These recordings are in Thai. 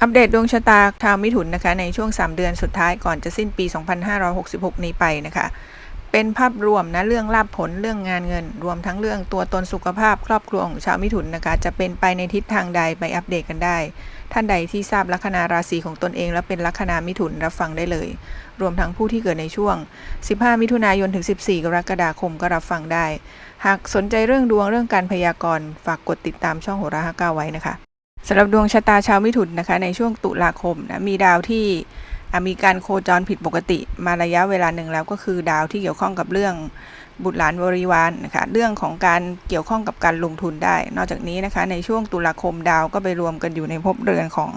อัปเดตดวงชะตาชาวมิถุนนะคะ ในช่วง 3 เดือนสุดท้ายก่อนจะสิ้นปี 2566 นี้ไปนะคะ เป็นภาพรวมนะเรื่องลาภผลเรื่องงานเงิน รวมทั้งเรื่องตัวตนสุขภาพ ครอบครัวของชาวมิถุนนะคะ จะเป็นไปในทิศทางใดไปอัปเดตกันได้ ท่านใดที่ทราบลัคนาราศีของตนเอง และเป็นลัคนามิถุนรับฟังได้เลย รวมทั้งผู้ที่เกิดในช่วง 15 มิถุนายนถึง 14 กรกฎาคมก็รับฟังได้ หากสนใจเรื่องดวงเรื่องการพยากรณ์ฝากกดติดตามช่องโหราฮาก้าไว้นะคะ สำหรับดวงชะตาชาวมิถุนนะคะในช่วงตุลาคมนะมีดาวที่มีการโคจรผิดปกติมาระยะเวลาหนึ่งแล้วก็คือดาวที่เกี่ยวข้องกับเรื่องบุตรหลานบริวารนะคะเรื่องของการเกี่ยวข้องกับการลงทุนได้ นอกจากนี้นะคะในช่วงตุลาคมดาวก็ไปรวมกันอยู่ในภพเรือนของ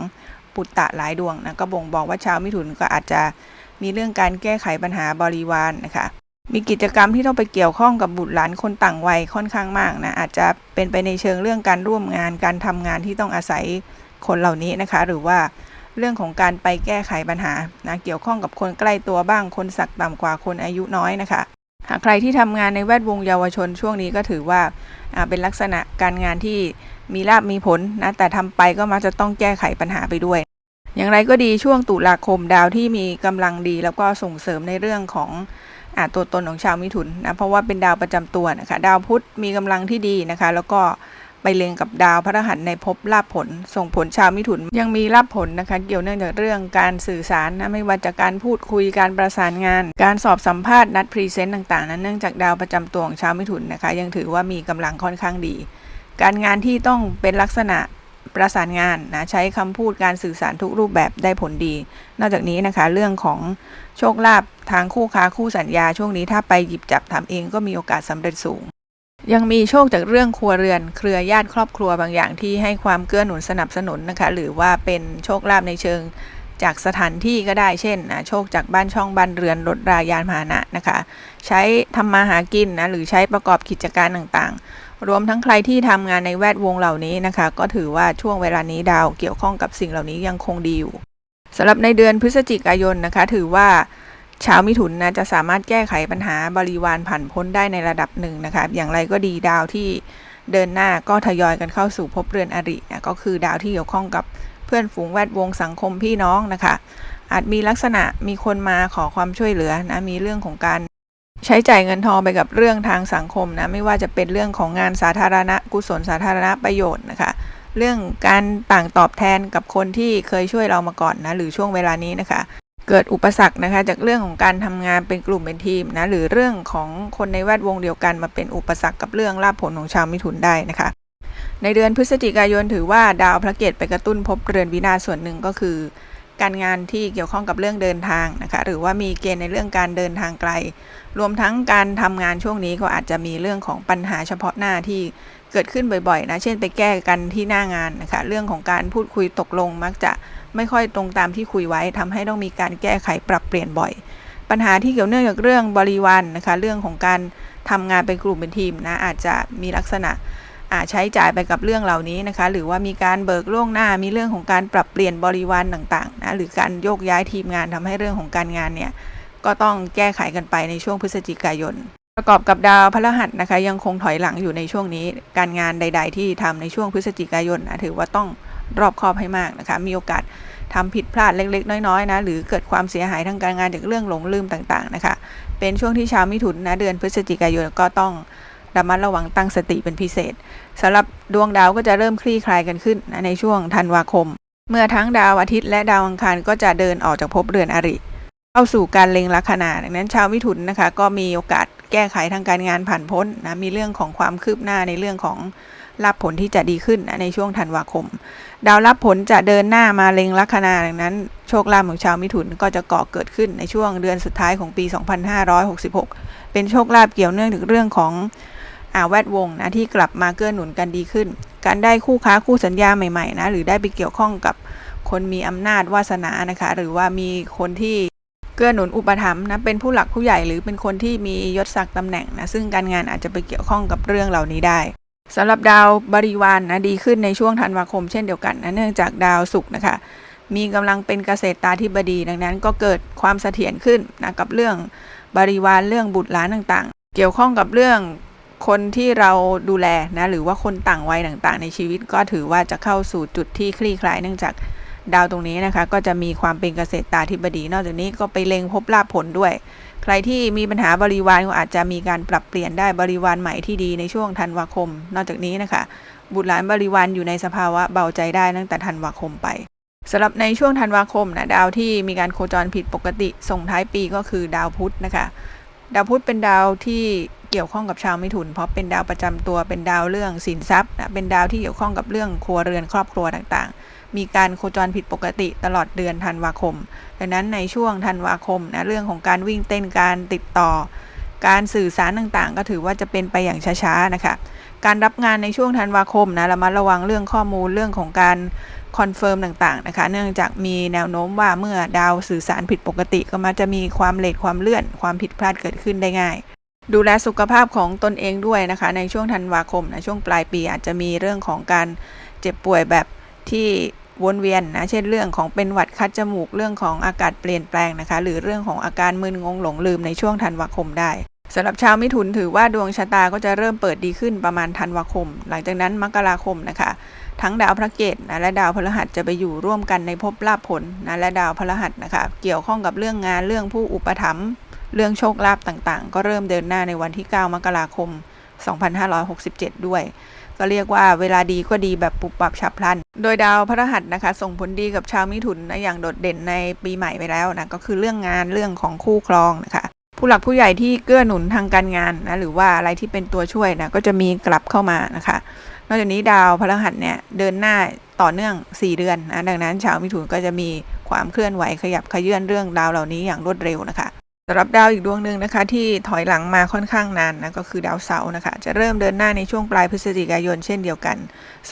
ปุตตะหลายดวงนะก็บ่งบอกว่าชาวมิถุนก็อาจจะมีเรื่องการแก้ไขปัญหาบริวารนะคะ มีกิจกรรมที่ต้องไปเกี่ยวข้องกับบุตรหลานคนต่างวัยค่อนข้างมากนะอาจจะเป็นไปในเชิงเรื่องการร่วมงานการทำงานที่ต้องอาศัยคนเหล่านี้นะคะ หรือว่าเรื่องของการไปแก้ไขปัญหานะเกี่ยวข้องกับคนใกล้ตัวบ้างคนสักต่ำกว่าคนอายุน้อยนะคะ หากใครที่ทำงานในแวดวงเยาวชนช่วงนี้ก็ถือว่าเป็นลักษณะการงานที่มีลาบมีผลนะแต่ทำไปก็มักจะต้องแก้ไขปัญหาไปด้วย อย่างไรก็ดีช่วงตุลาคมดาวที่มีกำลังดี แล้วก็ส่งเสริมในเรื่องของ ตัวตนของชาวมิถุนนะเพราะว่าเป็นดาวประจำตัวนะคะดาวพุธมีกำลังที่ดีนะคะ แล้วก็ไปเล็งกับดาวพระรหัสในภพลาภผล ส่งผลชาวมิถุนยังมีลาภผลนะคะ เกี่ยวเนื่องจากเรื่องการสื่อสารนะไม่ว่าจากการพูดคุยการประสานงาน การสอบสัมภาษณ์นัดพรีเซนต์ต่างๆนั้นเนื่องจากดาวประจำตัวของชาวมิถุนนะคะ ยังถือว่ามีกำลังค่อนข้างดี การงานที่ต้องเป็นลักษณะ ประสานงานนะใช้คำพูดการสื่อสารทุกรูปแบบได้ผลดี นอกจากนี้นะคะ เรื่องของโชคลาภทางคู่ค้าคู่สัญญาช่วงนี้ถ้าไปหยิบจับทำเองก็มีโอกาสสำเร็จสูง ยังมีโชคจากเรื่องครัวเรือน เครือญาติครอบครัวบางอย่างที่ให้ความเกื้อหนุนสนับสนุนนะคะ หรือว่าเป็นโชคลาภในเชิงจากสถานที่ก็ได้เช่นนะโชคจากบ้านช่องบ้านเรือนรถรายานพาหนะนะคะ ใช้ทำมาหากินนะหรือใช้ประกอบกิจการต่างๆ รวมทั้งใครที่ทำงานในแวดวงเหล่านี้นะคะ ก็ถือว่าช่วงเวลานี้ดาวเกี่ยวข้องกับสิ่งเหล่านี้ยังคงดีอยู่สำหรับในเดือนพฤศจิกายนนะคะ ถือว่าชาวมิถุนนะจะสามารถแก้ไขปัญหาบริวารผ่านพ้นได้ในระดับหนึ่งนะคะ อย่างไรก็ดีดาวที่เดินหน้าก็ทยอยกันเข้าสู่ภพเรือนอรินะก็คือดาวที่เกี่ยวข้องกับเพื่อนฝูงแวดวงสังคมพี่น้องนะคะ อาจมีลักษณะมีคนมาขอความช่วยเหลือนะมีเรื่องของการ ช้จ่ายเงินทองไปกับเรื่องทางสังคมนะไม่ว่าจะเป็นเรื่องของงานสาธารณะกุศลสาธารณประโยชน์นะคะ เรื่องการต่างตอบแทนกับคนที่เคยช่วยเรามาก่อนนะหรือช่วงเวลานี้นะคะ เกิดอุปสรรคนะคะจากเรื่องของการทำงานเป็นกลุ่มเป็นทีมนะหรือเรื่องของคนในแวดวงเดียวกันมาเป็นอุปสรรคกับเรื่องลาภผลของชาวมิถุนได้นะคะ ในเดือนพฤศจิกายนถือว่าดาวพระเกตไปกระตุ้นภพเรือนวินาศส่วนหนึ่งก็คือ การงานที่เกี่ยวข้องกับเรื่องเดินทางนะคะหรือว่ามีเกณฑ์ในเรื่องการเดินทางไกล รวมทั้งการทำงานช่วงนี้ก็อาจจะมีเรื่องของปัญหาเฉพาะหน้าที่เกิดขึ้นบ่อยๆนะเช่นไปแก้กันที่หน้างานนะคะเรื่องของการพูดคุยตกลงมักจะไม่ค่อยตรงตามที่คุยไว้ทำให้ต้องมีการแก้ไขปรับเปลี่ยนบ่อย ปัญหาที่เกี่ยวเนื่องกับเรื่องบริวารนนะคะเรื่องของการทำงานเป็นกลุ่มเป็นทีมนะอาจจะมีลักษณะ ใช้จ่ายไปกับเรื่องเหล่านี้นะคะ หรือว่ามีการเบิกล่วงหน้ามีเรื่องของการปรับเปลี่ยนบริวารต่างๆนะหรือการโยกย้ายทีมงานทำให้เรื่องของการงานเนี่ยก็ต้องแก้ไขกันไปในช่วงพฤศจิกายน ประกอบกับดาวพฤหัสนะคะ ยังคงถอยหลังอยู่ในช่วงนี้ การงานใด ๆ ที่ทำในช่วงพฤศจิกายนนะถือว่าต้องรอบคอบให้มากนะคะ มีโอกาสทำผิดพลาดเล็ก ๆ น้อยๆนะหรือเกิดความเสียหายทางการงานจากเรื่องหลงลืมต่างๆนะคะ เป็นช่วงที่ชาวมิถุนนะเดือนพฤศจิกายนก็ต้อง ระมัดระวังตั้งสติเป็นพิเศษสำหรับดวงดาวก็จะเริ่มคลี่คลายกันขึ้นในช่วงธันวาคม เมื่อทั้งดาวอาทิตย์และดาวอังคารก็จะเดินออกจากภพเรือนอริเข้าสู่การเล็งลัคนาดังนั้นชาวมิถุนนะคะ ก็มีโอกาสแก้ไขทางการงานผ่านพ้นนะมีเรื่องของความคืบหน้าในเรื่องของรับผลที่จะดีขึ้นนะในช่วงธันวาคม ดาวรับผลจะเดินหน้ามาเล็งลัคนาดังนั้น โชคลาภของชาวมิถุนก็จะก่อเกิดขึ้นในช่วงเดือนสุดท้ายของปี 2566 เป็นโชคลาภเกี่ยวเนื่องถึงเรื่องของ แวดวงนะที่กลับมาเกื้อหนุนกันดีขึ้น การได้คู่ค้าคู่สัญญาใหม่ๆนะหรือได้ไปเกี่ยวข้องกับคนมีอำนาจวาสนานะคะ หรือว่ามีคนที่เกื้อหนุนอุปถัมภ์นะเป็นผู้หลักผู้ใหญ่หรือเป็นคนที่มียศศักดิ์ตำแหน่งนะซึ่งการงานอาจจะไปเกี่ยวข้องกับเรื่องเหล่านี้ได้สำหรับดาวบริวารนนะดีขึ้นในช่วงธันวาคมเช่นเดียวกันนะเนื่องจากดาวศุกร์นะคะ มีกำลังเป็นเกษตรตาธิบดี ดังนั้นก็เกิดความเสถียรขึ้นนะกับเรื่องบริวารเรื่องบุตรหลานต่างๆ เกี่ยวข้องกับเรื่อง คนที่เราดูแลนะหรือว่าคนต่างวัยต่างๆ ในชีวิตก็ถือว่าจะเข้าสู่จุดที่คลี่คลายเนื่องจากดาวตรงนี้นะคะ ก็จะมีความเป็นเกษตรตาธิบดี นอกจากนี้ก็ไปเล็งพบลาภผลด้วย ใครที่มีปัญหาบริวารก็อาจจะมีการปรับเปลี่ยนได้บริวารใหม่ที่ดีในช่วงธันวาคม นอกจากนี้นะคะ บุตรหลานบริวารอยู่ในสภาวะเบาใจได้ตั้งแต่ธันวาคมไปสำหรับในช่วงธันวาคมนะดาวที่มีการโคจรผิดปกติส่งท้ายปีก็คือดาวพุธนะคะ ดาวพุธเป็นดาวที่ เกี่ยวข้องกับชาวมิถุน เพราะเป็นดาวประจำตัวเป็นดาวเรื่องสินทรัพย์นะเป็นดาวที่เกี่ยวข้องกับเรื่องครัวเรือนครอบครัวต่างๆ มีการโคจรผิดปกติตลอดเดือนธันวาคม ดังนั้นในช่วงธันวาคมนะเรื่องของการวิ่งเต้นการติดต่อ การสื่อสารต่างๆ ก็ถือว่าจะเป็นไปอย่างช้าๆนะคะการรับงานในช่วงธันวาคมนะระมัดระวังเรื่องข้อมูลเรื่องของการคอนเฟิร์มต่างๆนะคะ เนื่องจากมีแนวโน้มว่าเมื่อดาวสื่อสารผิดปกติ ก็มักจะมีความเลทความเลื่อน ความผิดพลาดเกิดขึ้นได้ง่าย ดูแลสุขภาพของตนเองด้วยนะคะ ในช่วงธันวาคมนะช่วงปลายปีอาจจะมีเรื่องของการเจ็บป่วยแบบที่วนเวียนนะเช่นเรื่องของเป็นหวัดคัดจมูกเรื่องของอากาศเปลี่ยนแปลงนะคะ หรือเรื่องของอาการมึนงงหลงลืมในช่วงธันวาคมได้สำหรับชาวมิถุนถือว่าดวงชะตาก็จะเริ่มเปิดดีขึ้นประมาณธันวาคม หลังจากนั้นมกราคมนะคะ ทั้งดาวพระเกตนะและดาวพฤหัสจะไปอยู่ร่วมกันในภพลาภผลนะและดาวพฤหัสนะคะ เกี่ยวข้องกับเรื่องงานเรื่องผู้อุปถัมภ์ เรื่องโชคลาภต่างๆ ก็เริ่มเดินหน้าในวันที่ 9 มกราคม 2567 ด้วย ก็เรียกว่าเวลาดีก็ดีแบบปุบปับฉับพลัน โดยดาวพฤหัสนะคะ ส่งผลดีกับชาวมิถุนนะอย่างโดดเด่นในปีใหม่ไปแล้วนะ ก็คือเรื่องงานเรื่องของคู่ครองนะคะผู้หลักผู้ใหญ่ที่เกื้อหนุนทางการงานนะหรือว่าอะไรที่เป็นตัวช่วยนะก็จะมีกลับเข้ามานะคะ นอกจากนี้ดาวพฤหัสเนี่ยเดินหน้าต่อเนื่อง 4 เดือนนะดังนั้นชาวมิถุนก็จะมีความเคลื่อนไหวขยับขยื่นเรื่องดาวเหล่านี้อย่างรวดเร็วนะคะ สำหรับดาวอีกดวงหนึ่งนะคะที่ถอยหลังมาค่อนข้างนานนะก็คือดาวเสาร์นะคะ จะเริ่มเดินหน้าในช่วงปลายพฤศจิกายนเช่นเดียวกัน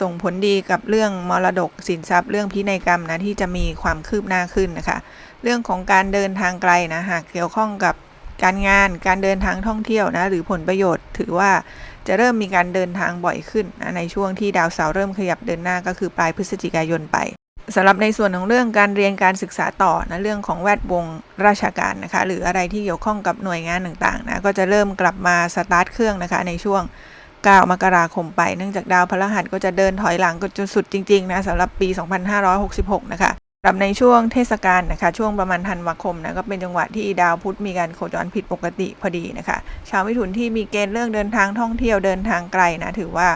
ส่งผลดีกับเรื่องมรดกสินทรัพย์เรื่องพินัยกรรมนะที่จะมีความคืบหน้าขึ้นนะคะ เรื่องของการเดินทางไกลนะหากเกี่ยวข้องกับการงานการเดินทางท่องเที่ยวนะหรือผลประโยชน์ ถือว่าจะเริ่มมีการเดินทางบ่อยขึ้นนะในช่วงที่ดาวเสาร์เริ่มขยับเดินหน้าก็คือปลายพฤศจิกายนไป สำหรับในส่วนของเรื่องการเรียนการศึกษาต่อนะเรื่องของแวดวงราชการนะคะหรืออะไรที่เกี่ยวข้องกับหน่วยงานต่างๆนะก็จะเริ่มกลับมาสตาร์ทเครื่องนะคะในช่วง 9 มกราคมไป เนื่องจากดาวพฤหัสก็จะเดินถอยหลังก็จนสุดจริงๆนะสำหรับปี 2566 นะคะสำหรับในช่วงเทศกาลนะคะช่วงประมาณธันวาคมนะก็เป็นจังหวะที่ดาวพุธมีการโคจรผิดปกติพอดีนะคะชาวมิถุนที่มีเกณฑ์เรื่องเดินทางท่องเที่ยวเดินทางไกลนะถือว่า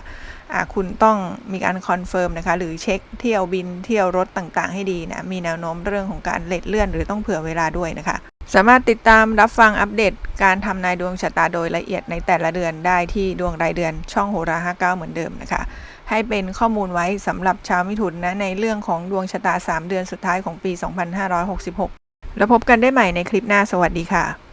คุณต้องมีการคอนเฟิร์มนะคะหรือเช็คเที่ยวบินเที่ยวรถต่างๆ ให้ดีนะมีแนวโน้มเรื่องของการเลทเลื่อน หรือต้องเผื่อเวลาด้วยนะคะ สามารถติดตามรับฟังอัปเดต การทำนายดวงชะตาโดยละเอียดในแต่ละเดือนได้ที่ดวงรายเดือนช่องโหรา59 เหมือนเดิมนะคะ ให้เป็นข้อมูลไว้สำหรับชาวมิถุนนะในเรื่องของดวงชะตา 3 เดือนสุดท้ายของปี 2566 แล้วพบกันได้ใหม่ในคลิปหน้าสวัสดีค่ะ